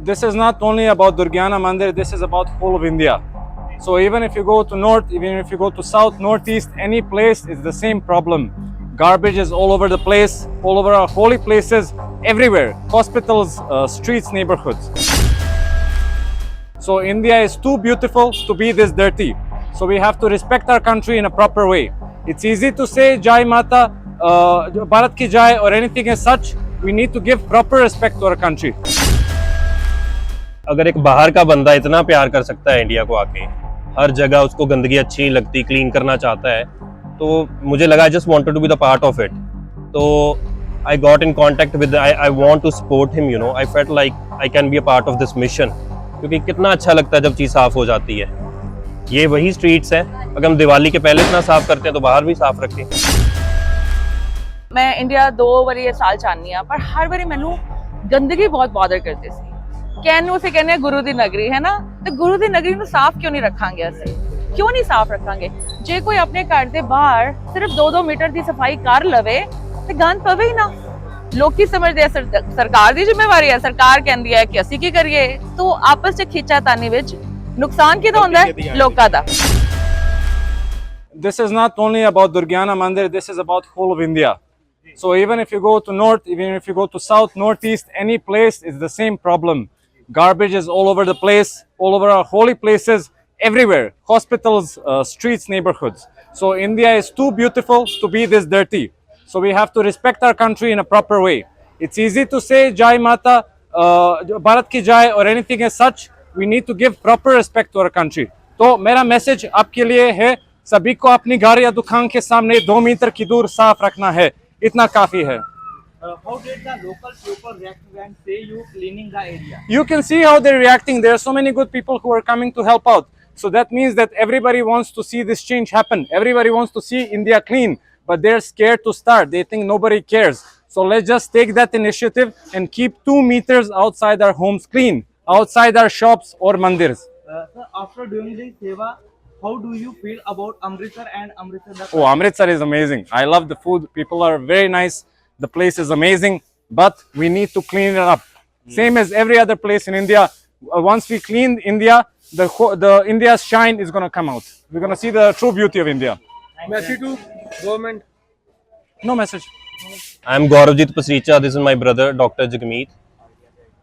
this is not only about Durgyana Mandir, this is about whole of India. So even if you go to north, even if you go to south, northeast, any place, it's the same problem. Garbage is all over the place, all over our holy places, everywhere. Hospitals, uh, streets, neighborhoods. So India is too beautiful to be this dirty. So we have to respect our country in a proper way. It's easy to say Jai Mata, uh, Bharat Ki Jai or anything as such. We need to give proper respect to our country. अगर एक बाहर का बंदा इतना प्यार कर सकता है इंडिया को आके, हर जगह उसको गंदगी अच्छी नहीं लगती क्लीन करना चाहता है तो मुझे लगा I just wanted to be the part of it तो I got in contact with I I want to support him you know I felt like I can be a part of this mission क्योंकि कितना अच्छा लगता है जब चीज़ साफ़ हो जाती है। ये वही स्ट्रीट्स हैं। अगर हम दिवाली के पहले इतना साफ़ करते हैं तो बाहर भी साफ़ रखें। मैं इंडिया दो बारी साल चाहनी पर हर बारी मैं गंदगी बहुत बॉदर करती थी। ਕਹਿਣ ਨੂੰ ਅਸੀਂ ਕਹਿੰਦੇ ਆ ਗੁਰੂ ਦੀ ਨਗਰੀ ਹੈ ਨਾ? ਤੇ ਗੁਰੂ ਦੀ ਨਗਰੀ ਨੂੰ ਸਾਫ਼ ਕਿਉਂ ਨਹੀਂ ਰੱਖਾਂਗੇ ਅਸੀਂ? ਕਿਉਂ ਨਹੀਂ ਸਾਫ਼ ਰੱਖਾਂਗੇ? ਜੇ ਕੋਈ ਆਪਣੇ ਘਰ ਦੇ ਬਾਹਰ ਸਿਰਫ 2-2 ਮੀਟਰ ਦੀ ਸਫ਼ਾਈ ਕਰ ਲਵੇ ਤੇ ਗੰਦ ਪਵੇ ਹੀ ਨਾ। ਲੋਕੀ ਸਮਝਦੇ ਆ ਸਰ- ਸਰਕਾਰ ਦੀ ਜ਼ਿੰਮੇਵਾਰੀ ਹੈ ਸਰਕਾਰ ਕਹਿੰਦੀ ਹੈ ਕਿ ਅਸੀਂ ਕੀ ਕਰੀਏ? ਤੋ ਆਪਸ ਚ ਖਿੱਚਾਤਾਨੀ ਵਿੱਚ ਨੁਕਸਾਨ ਕਿਹਦਾ ਹੁੰਦਾ ਹੈ? ਲੋਕਾਂ ਦਾ This is not only about Durgyana Mandir, this is about whole of India. So even if you go to north, even if you go to south, northeast, any place, it's the same problem. Garbage is all over the place, all over our holy places, everywhere. Hospitals, uh, streets, neighborhoods. So India is too beautiful to be this dirty. So we have to respect our country in a proper way. It's easy to say Jai Mata, uh, Bharat Ki Jai or anything as such. We need to give proper respect to our country. तो मेरा message आपके लिए है सभी को अपनी घर या दुकान के सामने दो मीटर की दूर साफ रखना है इतना काफी है uh, how did the local people react when say you cleaning the area? you can see how they're reacting there are so many good people who are coming to help out so that means that everybody wants to see this change happen everybody wants to see india clean but they're scared to start they think nobody cares so let's just take that initiative and keep two meters outside our homes clean outside our shops or mandirs Uh, sir, after doing this seva, how do you feel about Amritsar and Amritsar? Oh, Amritsar is amazing. I love the food. People are very nice. The place is amazing, but we need to clean it up. Same as every other place in India. Uh, once we clean India, the whole- the India's shine is going to come out. We're going to see the true beauty of India. Message to government. No message. I am Gauravjit Pasricha. This is my brother, Dr. Jagmeet.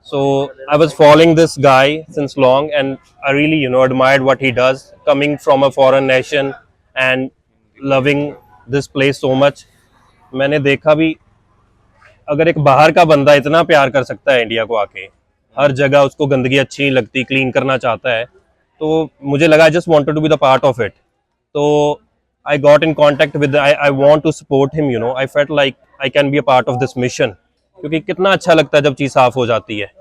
So I was following this guy since long, and I really, you know, admired what he does, coming from a foreign nation and loving this place so much. मैंने देखा भी अगर एक बाहर का बंदा इतना प्यार कर सकता है इंडिया को आके, हर जगह उसको गंदगी अच्छी नहीं लगती क्लीन करना चाहता है तो मुझे लगा just wanted to be the part of it तो I got in contact with I I want to support him you know I felt like I can be a part of this mission क्योंकि कितना अच्छा लगता है जब चीज़ साफ़ हो जाती है।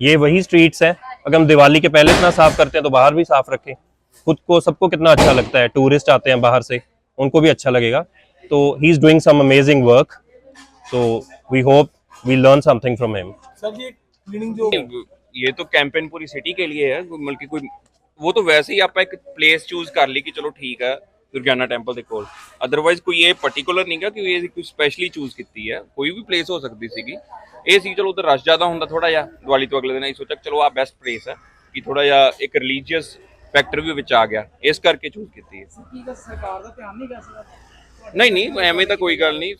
ये वही स्ट्रीट्स हैं। अगर हम दिवाली के पहले इतना साफ़ करते हैं तो बाहर भी साफ़ रखें। खुद को सबको कितना अच्छा लगता है। टूरिस्ट आते हैं बाहर से, उनको भी अच्छा लगेगा। तो he is doing some amazing work तो we hope we learn something from him sir ये क्लीनिंग जो ये तो कैंपेन पूरी सिटी के लिए है ਮਤਲਬ ਕਿ ਕੋਈ ਉਹ ਤਾਂ ਵੈਸੇ ਹੀ ਆਪਾਂ ਇੱਕ ਪਲੇਸ ਚੂਜ਼ ਕਰ ਲਈ ਕਿ ਚਲੋ ਠੀਕ ਹੈ ਦੁਰਗਿਆਨਾ ਟੈਂਪਲ ਦੇ ਕੋਲ ਅਦਰਵਾਈਜ਼ ਕੋਈ ਇਹ ਪਾਰਟਿਕੂਲਰ ਨਹੀਂਗਾ ਕਿ ਇਹ ਕੋਈ ਸਪੈਸ਼ਲੀ ਚੂਜ਼ ਕੀਤੀ ਹੈ ਕੋਈ ਵੀ ਪਲੇਸ ਹੋ ਸਕਦੀ ਸੀਗੀ ਇਹ ਸੀ ਚਲੋ ਉਧਰ ਰਸ਼ ਜ਼ਿਆਦਾ ਹੁੰਦਾ ਥੋੜਾ ਜਿਹਾ ਦੀਵਾਲੀ ਤੋਂ ਅਗਲੇ ਦਿਨ ਅਸੀਂ ਸੋਚਿਆ ਕਿ ਚਲੋ ਆ ਬੈਸਟ ਪਲੇਸ ਹੈ ਕਿ ਥੋੜਾ ਜਿਹਾ ਇੱਕ ਰਿਲੀਜੀਅਸ ਫੈਕਟਰ ਵੀ ਵਿੱਚ ਆ ਗਿਆ ਇਸ ਕਰਕੇ ਚੂਜ਼ ਕੀਤੀ ਹੈ ਕੀ ਦਾ ਸਰਕਾਰ ਦਾ ਧਿਆਨ ਨਹੀਂ ਗਿਆ ਨਹੀਂ ਨਹੀਂ ਐਵੇਂ ਤਾਂ ਕੋਈ ਗੱਲ ਨਹੀਂ।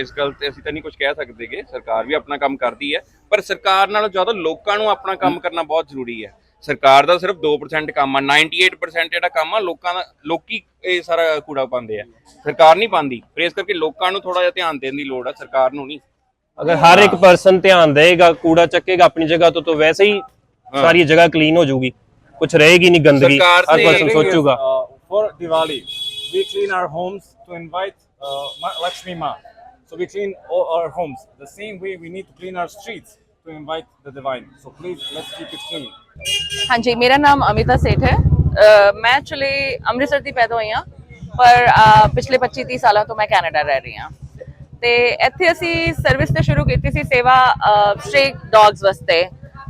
ਇਸ ਗੱਲ ਤੇ ਅਸੀਂ ਤਾਂ ਨਹੀਂ ਕੁਝ ਕਹਿ ਸਕਦੇਗੇ ਸਰਕਾਰ ਵੀ ਆਪਣਾ ਕੰਮ ਕਰਦੀ ਹੈ। ਪਰ ਸਰਕਾਰ ਨਾਲੋਂ ਜ਼ਿਆਦਾ ਲੋਕਾਂ ਨੂੰ ਆਪਣਾ ਕੰਮ ਕਰਨਾ ਬਹੁਤ ਜ਼ਰੂਰੀ ਹੈ। ਸਰਕਾਰ ਦਾ ਸਿਰਫ 2% ਕੰਮ ਆ। 98% ਜਿਹੜਾ ਕੰਮ ਆ ਲੋਕਾਂ ਦਾ ਲੋਕੀ ਇਹ ਸਾਰਾ ਕੂੜਾ ਪਾਉਂਦੇ ਆ। ਸਰਕਾਰ ਨਹੀਂ ਪਾਉਂਦੀ। ਫਿਰ ਇਸ ਕਰਕੇ ਲੋਕਾਂ ਨੂੰ ਥੋੜਾ ਜਿਹਾ ਧਿਆਨ ਦੇਣ ਦੀ ਲੋੜ ਆ ਸਰਕਾਰ ਨੂੰ ਨਹੀਂ। ਅਗਰ ਹਰ ਇੱਕ ਪਰਸਨ ਧਿਆਨ ਦੇਗਾ ਕੂੜਾ ਚੱਕੇਗਾ ਆਪਣੀ ਜਗ੍ਹਾ ਤੋਂ ਤਾਂ ਵੈਸੇ ਹੀ ਸਾਰੀ ਜਗ੍ਹਾ ਕਲੀਨ ਹੋ ਜਾਊਗੀ। ਕੁਝ ਰਹੇਗੀ ਨਹੀਂ ਗੰਦਗੀ। ਹਰ ਪਰਸਨ ਸੋਚੂਗਾ। for Diwali. We clean our homes to invite uh, Ma- Lakshmi Ma. So we clean all our homes. The same way we need to clean our streets to invite the divine. So please, let's keep it clean. ਹਾਂਜੀ ਮੇਰਾ ਨਾਮ ਅਮਿਤਾ ਸੇਠ ਹੈ ਅਹ ਮੈਂ actually Amritsar ਦੀ ਪੈਦਾ ਹੋਈ ਹਾਂ ਪਰ ਅਹ ਪਿਛਲੇ 25 30 ਸਾਲਾਂ ਤੋਂ ਮੈਂ ਕੈਨੇਡਾ ਰਹਿ ਰਹੀ ਹਾਂ ਤੇ ਇੱਥੇ ਅਸੀਂ ਸਰਵਿਸ ਤੇ ਸ਼ੁਰੂ ਕੀਤੀ ਸੀ ਸੇਵਾ ਸਟ੍ਰੇ ਡੌਗਸ ਵਾਸਤੇ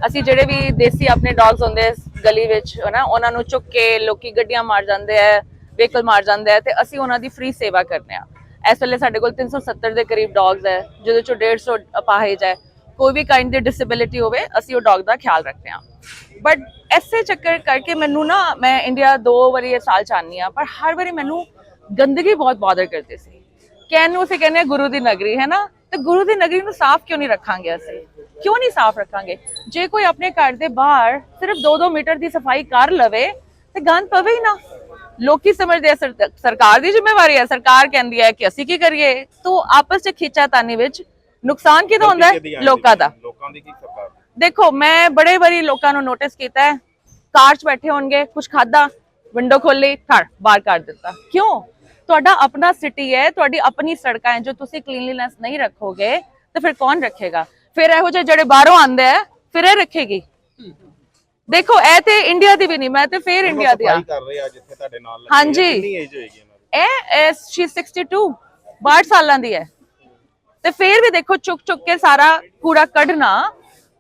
ਅਸੀਂ ਜਿਹੜੇ ਵੀ ਦੇਸੀ ਆਪਣੇ ਡੌਗਸ ਹੁੰਦੇ ਆ ਗਲੀ ਵਿੱਚ ਹਨਾ ਉਹਨਾਂ ਨੂੰ ਚੁੱਕ ਕੇ ਲੋਕੀ ਗੱਡੀਆਂ ਮਾਰ ਜਾਂਦੇ ਆ ਵਹੀਕਲ ਮਾਰ ਜਾਂਦਾ ਹੈ ਤੇ ਅਸੀਂ ਉਹਨਾਂ ਦੀ ਫ੍ਰੀ ਸੇਵਾ ਕਰਨੇ ਆ ਇਸ ਵੇਲੇ ਸਾਡੇ ਕੋਲ 370 ਦੇ ਕਰੀਬ ਡੌਗਸ ਹੈ, ਜਿਹਦੇ ਚੋਂ 150 ਅਪਾਹਿਜ ਹੈ। ਕੋਈ ਵੀ ਕਾਈਂਡ ਦੀ ਡਿਸੇਬਿਲਿਟੀ ਹੋਵੇ, ਅਸੀਂ ਉਹ ਡੌਗ ਦਾ ਖਿਆਲ ਰੱਖਦੇ ਹਾਂ। ਬਟ ਐਸੇ ਚੱਕਰ ਕਰਕੇ ਮੈਨੂੰ ਨਾ, ਮੈਂ ਇੰਡੀਆ ਦੋ ਵਾਰੀ ਇਹ ਸਾਲ ਚਾਹਨੀ ਆ ਪਰ ਹਰ ਵਾਰੀ ਮੈਨੂੰ ਗੰਦਗੀ ਬਹੁਤ ਬਾਦਰ ਕਰਦੀ ਸੀ। ਕਹਿਣ ਨੂੰ ਅਸੀਂ ਕਹਿੰਦੇ ਹਾਂ ਗੁਰੂ ਦੀ ਨਗਰੀ, ਹੈ ਨਾ? ਤੇ ਗੁਰੂ ਦੀ ਨਗਰੀ ਨੂੰ ਸਾਫ਼ ਕਿਉਂ ਨਹੀਂ ਰੱਖਾਂਗੇ ਅਸੀਂ? ਕਿਉਂ ਨਹੀਂ ਸਾਫ਼ ਰੱਖਾਂਗੇ? ਜੇ ਕੋਈ ਆਪਣੇ ਘਰ ਦੇ ਬਾਹਰ ਸਿਰਫ 2-2 ਮੀਟਰ ਦੀ ਸਫ਼ਾਈ ਕਰ ਲਵੇ, ਤੇ ਗੰਦ ਪਵੇ ਹੀ ਨਾ। ਲੋਕੀ ਸਮਝਦੇ ਆ ਸਰ- ਸਰਕਾਰ ਦੀ ਜ਼ਿੰਮੇਵਾਰੀ ਹੈ ਸਰਕਾਰ ਕਹਿੰਦੀ ਹੈ ਕਿ ਅਸੀਂ ਕੀ ਕਰੀਏ? ਤੋ ਆਪਸ ਚ ਖਿੱਚਾਤਾਨੀ ਵਿੱਚ ਨੁਕਸਾਨ ਕਿਹਦਾ ਹੁੰਦਾ ਹੈ? ਲੋਕਾਂ ਦਾ ਲੋਕਾਂ ਦੀ। ਕੀ ਸਰਕਾਰ ਦੇਖੋ ਮੈਂ ਬੜੇ ਵਾਰੀ ਲੋਕਾਂ ਨੂੰ ਨੋਟਿਸ ਕੀਤਾ ਹੈ ਕਾਰ 'ਚ ਬੈਠੇ ਹੋਣਗੇ ਕੁਝ ਖਾਦਾ ਵਿੰਡੋ ਖੋਲੀ ਥੜ ਬਾਹਰ ਕਰ ਦਿੱਤਾ। ਕਿਉਂ? ਤੁਹਾਡਾ ਆਪਣਾ ਸਿਟੀ ਹੈ ਤੁਹਾਡੀ ਆਪਣੀ ਸੜਕਾਂ ਹੈ ਜੋ ਤੁਸੀਂ ਕਲੀਨਲੀਨੈਸ ਨਹੀਂ ਰੱਖੋਗੇ ਤਾਂ ਫਿਰ ਕੌਣ ਰੱਖੇਗਾ? ਫਿਰ ਇਹੋ ਜਿਹੇ ਜਿਹੜੇ ਬਾਹਰੋਂ ਆਉਂਦੇ ਆ ਫਿਰ ਇਹ ਰੱਖੇਗੀ। ਦੇਖੋ ਇਹ ਤੇ ਇੰਡੀਆ ਦੀ ਵੀ ਨਹੀਂ ਮੈਂ ਤੇ ਫਿਰ ਇੰਡੀਆ ਦੀ ਆ। ਕਰ ਰਹੇ ਆ ਜਿੱਥੇ ਤੁਹਾਡੇ ਨਾਲ ਹਾਂਜੀ। ਏਜ ਹੋਏਗੀ ਇਹਨਾਂ ਇਹ ਇਹ ਸ਼ੀ 62 62 ਸਾਲਾਂ ਦੀ ਹੈ। ਤੇ ਫਿਰ ਵੀ ਦੇਖੋ ਚੁੱਕ ਚੁੱਕ ਕੇ ਸਾਰਾ ਕੂੜਾ ਕੱਢਣਾ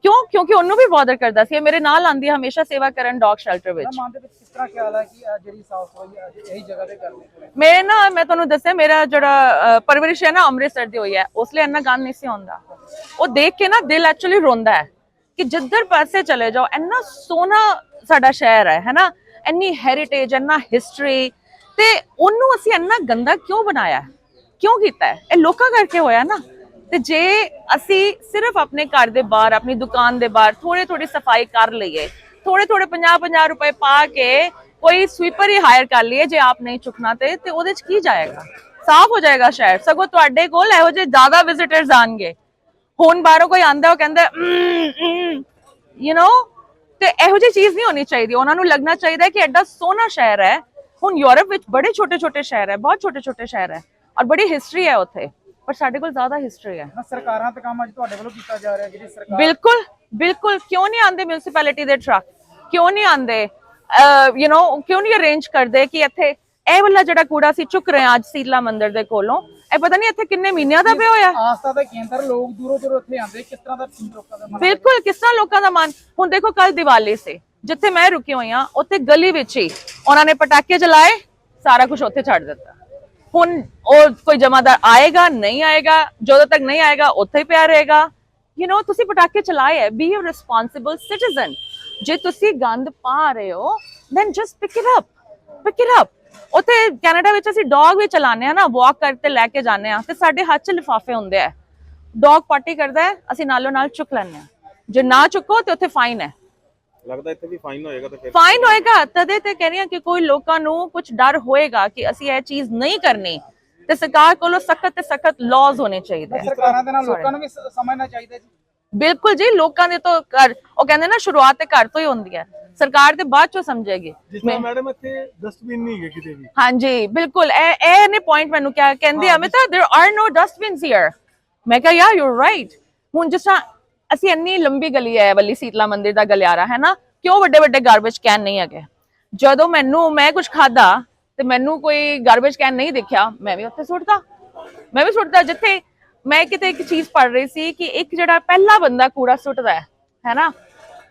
ਕਿਉਂ? ਕਿਉਂਕਿ ਉਹਨੂੰ ਵੀ ਬਾਦਰ ਕਰਦਾ ਸੀ। ਇਹ ਮੇਰੇ ਨਾਲ ਆਂਦੀ ਹੈ ਹਮੇਸ਼ਾ ਸੇਵਾ ਕਰਨ ਡੌਗ ਸ਼ੈਲਟਰ ਵਿੱਚ। ਮਨ ਦੇ ਵਿੱਚ ਕਿਸ ਤਰ੍ਹਾਂ ਖਿਆਲ ਹੈ ਕਿ ਆਹ ਜਿਹੜੀ ਸਾਫ਼ ਸਫ਼ਾਈ ਅੱਜ ਇਹੀ ਜਗ੍ਹਾ ਤੇ ਕਰਨੀ ਹੈ ਮੇਰੇ ਨਾ ਮੈਂ ਤੁਹਾਨੂੰ ਦੱਸਿਆ ਮੇਰਾ ਜਿਹੜਾ ਪਰਵਰਿਸ਼ ਹੈ ਨਾ ਅੰਮ੍ਰਿਤਸਰ ਦੀ ਹੋਈ ਹੈ ਉਸ ਲਈ ਇੰਨਾ ਗੰਦ ਨਹੀਂ ਸੀ ਹੁੰਦਾ ਉਹ ਦੇਖ ਕੇ ਨਾ ਦਿਲ ਐਕਚੁਅਲੀ ਰੋਂਦਾ ਹੈ। ਕਿ ਜਿੱਧਰ ਪਾਸੇ ਚਲੇ ਜਾਓ, ਇੰਨਾ ਸੋਹਣਾ ਸਾਡਾ ਸ਼ਹਿਰ ਹੈ ਹੈਨਾ ਇੰਨੀ ਹੈਰੀਟੇਜ ਇੰਨਾ ਹਿਸਟਰੀ ਤੇ ਉਹਨੂੰ ਅਸੀਂ ਇੰਨਾ ਗੰਦਾ ਕਿਉਂ ਬਣਾਇਆ? ਕਿਉਂ ਕੀਤਾ ਇਹ ਲੋਕਾਂ ਕਰਕੇ ਹੋਇਆ ਨਾ। ਤੇ ਜੇ ਅਸੀਂ ਸਿਰਫ ਆਪਣੇ ਘਰ ਦੇ ਬਾਹਰ, ਆਪਣੀ ਦੁਕਾਨ ਦੇ ਬਾਹਰ ਥੋੜੇ ਥੋੜੀ ਸਫ਼ਾਈ ਕਰ ਲਈਏ ਥੋੜੇ ਥੋੜੇ 50 50 ਰੁਪਏ ਪਾ ਕੇ ਕੋਈ ਸਵੀਪਰ ਹੀ ਹਾਇਰ ਕਰ ਲਈਏ ਜੇ ਆਪ ਨਹੀਂ ਚੁੱਕਣਾ ਤੇ ਤੇ ਉਹਦੇ ਚ ਕੀ ਜਾਏਗਾ? ਸਾਫ਼ ਹੋ ਜਾਏਗਾ ਸ਼ਹਿਰ। ਸਗੋਂ ਤੁਹਾਡੇ ਕੋਲ ਇਹੋ ਜਿਹੇ ਜ਼ਿਆਦਾ ਵਿਜ਼ਿਟਰਸ ਆਣਗੇ। ਹੁਣ ਬਾਹਰੋਂ ਕੋਈ ਆਂਦਾ ਉਹ ਕਹਿੰਦਾ ਯੂ نو ਤੇ ਇਹੋ ਜਿਹੀ ਚੀਜ਼ ਨਹੀਂ ਹੋਣੀ ਚਾਹੀਦੀ ਉਹਨਾਂ ਨੂੰ ਲੱਗਣਾ ਚਾਹੀਦਾ ਹੈ ਕਿ ਐਡਾ ਸੋਹਣਾ ਸ਼ਹਿਰ ਹੈ ਹੁਣ ਯੂਰਪ ਵਿੱਚ ਬੜੇ ਛੋਟੇ ਛੋਟੇ ਸ਼ਹਿਰ ਹੈ ਬਹੁਤ ਛੋਟੇ ਛੋਟੇ ਸ਼ਹਿਰ ਹੈ ਔਰ ਬੜੀ ਹਿਸਟਰੀ ਹੈ ਉੱਥੇ ਪਰ ਸਾਡੇ ਕੋਲ ਜ਼ਿਆਦਾ ਹਿਸਟਰੀ ਹੈ ਨਾ ਸਰਕਾਰਾਂ ਤੇ ਕੰਮ ਅੱਜ ਤੁਹਾਡੇ ਵੱਲੋਂ ਕੀਤਾ ਜਾ ਰਿਹਾ ਜਿਹੜੀ ਸਰਕਾਰ ਬਿਲਕੁਲ ਬਿਲਕੁਲ ਕਿਉਂ ਨਹੀਂ ਆਉਂਦੇ ਮਿਊਨਿਸਪੈਲਿਟੀ ਦੇ ਟਰੱਕ ਕਿਉਂ ਨਹੀਂ ਆਉਂਦੇ ਯੂ نو ਕਿਉਂ ਨਹੀਂ ਅਰੇਂਜ ਕਰਦੇ ਕਿ ਇੱਥੇ ਇਹ ਵਾਲਾ ਜਿਹੜਾ ਕੂੜਾ ਸੀ ਚੁੱਕ ਰਹੇ ਹਾਂ ਅੱਜ ਸੀਤਲਾ ਮੰਦਿਰ ਦੇ ਕੋਲੋਂ ਇਹ ਪਤਾ ਨਹੀਂ ਇੱਥੇ ਕਿੰਨੇ ਮਹੀਨਿਆਂ ਦਾ ਪਿਆ ਹੋਇਆ? ਆਸਥਾ ਦਾ ਕੇਂਦਰ ਲੋਕ ਦੂਰੋਂ ਦੂਰੋਂ ਇੱਥੇ ਆਉਂਦੇ ਕਿਸ ਤਰ੍ਹਾਂ ਦਾ ਲੋਕਾਂ ਦਾ ਮਨ ਬਿਲਕੁਲ ਕਿਸ ਤਰ੍ਹਾਂ ਲੋਕਾਂ ਦਾ ਮਨ? ਹੁਣ ਦੇਖੋ ਕੱਲ ਦੀਵਾਲੀ ਸੀ ਜਿੱਥੇ ਮੈਂ ਰੁਕੀ ਹੋਈ ਆ ਉੱਥੇ ਗਲੀ ਵਿੱਚ ਹੀ ਉਹਨਾਂ ਨੇ ਪਟਾਕੇ ਜਲਾਏ ਸਾਰਾ ਕੁਝ ਉੱਥੇ ਛੱਡ ਦਿੱਤਾ। ਹੁਣ ਉਹ ਕੋਈ ਜਮਾਦਾਰ ਆਏਗਾ ਨਹੀਂ ਆਏਗਾ ਜਦੋਂ ਤੱਕ ਨਹੀਂ ਆਏਗਾ ਉੱਥੇ ਹੀ ਪਿਆ ਰਹੇਗਾ। ਯੂ نو ਤੁਸੀਂ ਪਟਾਕੇ ਚਲਾਏ ਹੈ ਬੀ ਅ ਰਿਸਪੌਂਸਿਬਲ ਸਿਟੀਜ਼ਨ ਜੇ ਤੁਸੀਂ ਗੰਦ ਪਾ ਰਹੇ ਹੋ then just pick it up pick it up ਉੱਥੇ ਕੈਨੇਡਾ ਵਿੱਚ ਅਸੀਂ ਡੌਗ ਵੀ ਚਲਾਉਂਦੇ ਆ ਨਾ ਵਾਕ ਕਰਤੇ ਲੈ ਕੇ ਜਾਂਦੇ ਆ ਤੇ ਸਾਡੇ ਹੱਥ 'ਚ ਲਿਫਾਫੇ ਹੁੰਦੇ ਆ। ਡੌਗ ਪਾਰਟੀ ਕਰਦਾ ਹੈ ਅਸੀਂ ਨਾਲੋਂ ਨਾਲ ਚੁੱਕ ਲੈਂਦੇ ਆ ਜੇ ਨਾ ਚੁੱਕੋ ਤੇ ਉੱਥੇ ਫਾਈਨ ਹੈ। ਲੱਗਦਾ ਇੱਥੇ ਵੀ ਫਾਈਨ ਹੋਏਗਾ ਤਾਂ ਫਿਰ ਫਾਈਨ ਹੋਏਗਾ ਤਦੇ ਤੇ ਕਹਿ ਰਹੀ ਹਾਂ ਕਿ ਕੋਈ ਲੋਕਾਂ ਨੂੰ ਕੁਝ ਡਰ ਹੋਏਗਾ ਕਿ ਅਸੀਂ ਇਹ ਚੀਜ਼ ਨਹੀਂ ਕਰਨੀ ਤੇ ਸਰਕਾਰ ਕੋਲੋਂ ਸਖਤ ਤੇ ਸਖਤ ਲਾਜ਼ ਹੋਣੇ ਚਾਹੀਦੇ ਆ। ਸਰਕਾਰਾਂ ਦੇ ਨਾਲ ਲੋਕਾਂ ਨੂੰ ਵੀ ਸ- ਸਮਝਣਾ ਚਾਹੀਦਾ ਜੀ। ਬਿਲਕੁਲ ਜੀ ਲੋਕਾਂ ਦੇ ਤੋਂ ਘਰ ਉਹ ਕਹਿੰਦੇ ਨਾ ਸ਼ੁਰੂਆਤ ਤੇ ਘਰ ਤੋਂ ਹੀ ਹੁੰਦੀ ਹੈ। ਸਰਕਾਰ ਤੇ ਬਾਅਦ ਚੋਂ ਸਮਝੇਗੀ ਮੈਂ- ਮੈਡਮ ਇੱਥੇ ਡਸਟਬਿਨ ਨਹੀਂ ਹੈਗੇ ਕਿਤੇ ਵੀ ਹਾਂਜੀ ਬਿਲਕੁਲ ਇਹ ਇਹ ਨੇ ਪੁਆਇੰਟ ਮੈਨੂੰ ਕਿਹਾ ਕਹਿੰਦੇ Amita there are no dustbins here ਮੈਂ ਕਿਹਾ ਯਾ ਯੂ ਰਾਈਟ ਹੁਣ ਜਿਸ ਤਰ੍ਹਾਂ ਅਸੀਂ ਇੰਨੀ ਲੰਬੀ ਗਲੀ ਹੈ ਇਹ ਵਾਲੀ ਸੀਤਲਾ ਮੰਦਿਰ ਦਾ ਗਲਿਆਰਾ ਹੈ ਨਾ ਕਿਉਂ ਵੱਡੇ ਵੱਡੇ ਗਾਰਬੇਜ ਕੈਨ ਨਹੀਂ ਹੈਗੇ ਜਦੋਂ ਮੈਨੂੰ ਮੈਂ ਕੁਝ ਖਾਦਾ ਤੇ ਮੈਨੂੰ ਕੋਈ ਗਾਰਬੇਜ ਕੈਨ ਨਹੀਂ ਦਿਖਿਆ ਮੈਂ ਵੀ ਉੱਥੇ ਸੁੱਟਦਾ ਮੈਂ ਵੀ ਸੁੱਟਦਾ ਜਿੱਥੇ ਮੈਂ ਕਿਤੇ ਇੱਕ ਚੀਜ਼ ਪੜ ਰਹੀ ਸੀ ਕਿ ਇੱਕ ਜਿਹੜਾ ਪਹਿਲਾ ਬੰਦਾ ਕੂੜਾ ਸੁੱਟਦਾ ਹੈ ਹੈ ਨਾ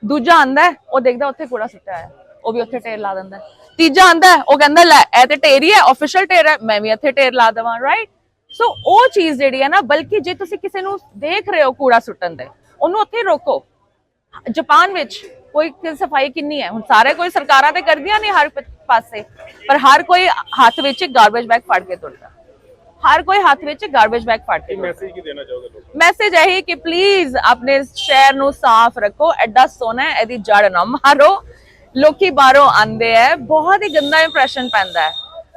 ਦੂਜਾ ਆਂਦਾ ਉਹ ਦੇਖਦਾ ਉੱਥੇ ਕੂੜਾ ਸੁੱਟਿਆ ਹੈ, ਉਹ ਵੀ ਉੱਥੇ ਢੇਰ ਲਾ ਦਿੰਦਾ ਤੀਜਾ ਆਂਦਾ ਉਹ ਕਹਿੰਦਾ, ਲੈ, ਇਹ ਤੇ ਢੇਰ ਹੀ ਹੈ ਆਫੀਸ਼ੀਅਲ ਢੇਰ ਹੈ, ਮੈਂ ਵੀ ਇੱਥੇ ਢੇਰ ਲਾ ਦੇਵਾਂ ਰਾਈਟ ਸੋ ਉਹ ਚੀਜ਼ ਜਿਹੜੀ ਹੈ ਨਾ, ਬਲਕਿ ਜੇ ਤੁਸੀਂ ਕਿਸੇ ਨੂੰ ਦੇਖ ਰਹੇ ਹੋ ਕੂੜਾ ਸੁੱਟਣ ਦੇ, ਉਹਨੂੰ ਉੱਥੇ ਰੋਕੋ। ਜਾਪਾਨ ਵਿੱਚ ਕੋਈ ਸਫ਼ਾਈ ਕਿੰਨੀ ਹੈ? ਹੁਣ ਸਾਰੇ ਕੋਈ ਸਰਕਾਰਾਂ ਤੇ ਕਰਦੀਆਂ ਨੇ ਹਰ ਪਾਸੇ, ਪਰ ਹਰ ਕੋਈ ਹੱਥ ਵਿੱਚ ਗਾਰਬੇਜ ਬੈਗ ਫੜ ਕੇ ਤੁਰਦਾ। ਹਰ ਕੋਈ ਹੱਥ ਵਿੱਚ ਗਾਰਬੇਜ ਬੈਗ ਫੜ ਕੇ ਮੈਸੇਜ ਕੀ ਦੇਣਾ ਚਾਹੋਗੇ ਲੋਕਾਂ? ਮੈਸੇਜ ਇਹੀ ਕਿ ਪਲੀਜ਼ ਆਪਣੇ ਸ਼ਹਿਰ ਨੂੰ ਸਾਫ਼ ਰੱਖੋ ਐਡਾ ਸੋਹਣਾ ਹੈ ਇਹਦੀ ਜੜ ਨਾ ਮਾਰੋ। ਲੋਕੀ ਬਾਹਰੋਂ ਆਂਦੇ ਹੈ ਬਹੁਤ ਹੀ ਗੰਦਾ ਇੰਪ੍ਰੈਸ਼ਨ ਪੈਂਦਾ ਹੈ।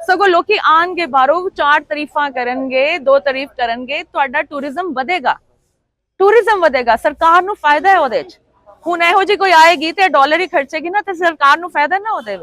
ਸਗੋਂ ਲੋਕੀ ਆਣਗੇ ਬਾਹਰੋਂ ਚਾਰ ਤਾਰੀਫਾਂ ਕਰਨਗੇ ਦੋ ਤਾਰੀਫ ਕਰਨਗੇ ਤੁਹਾਡਾ ਟੂਰਿਜ਼ਮ ਵਧੇਗਾ। ਟੂਰਿਜ਼ਮ ਵਧੇਗਾ ਸਰਕਾਰ ਨੂੰ ਫਾਇਦਾ ਹੈ ਉਹਦੇ ਵਿੱਚ ਹੁਣ ਇਹੋ ਜਿਹੀ ਕੋਈ ਆਏਗੀ ਤੇ ਡਾਲਰ ਹੀ ਖਰਚੇਗੀ ਨਾ ਤੇ ਸਰਕਾਰ ਨੂੰ ਫਾਇਦਾ ਨਾ ਉਹਦੇ ਵਿੱਚ।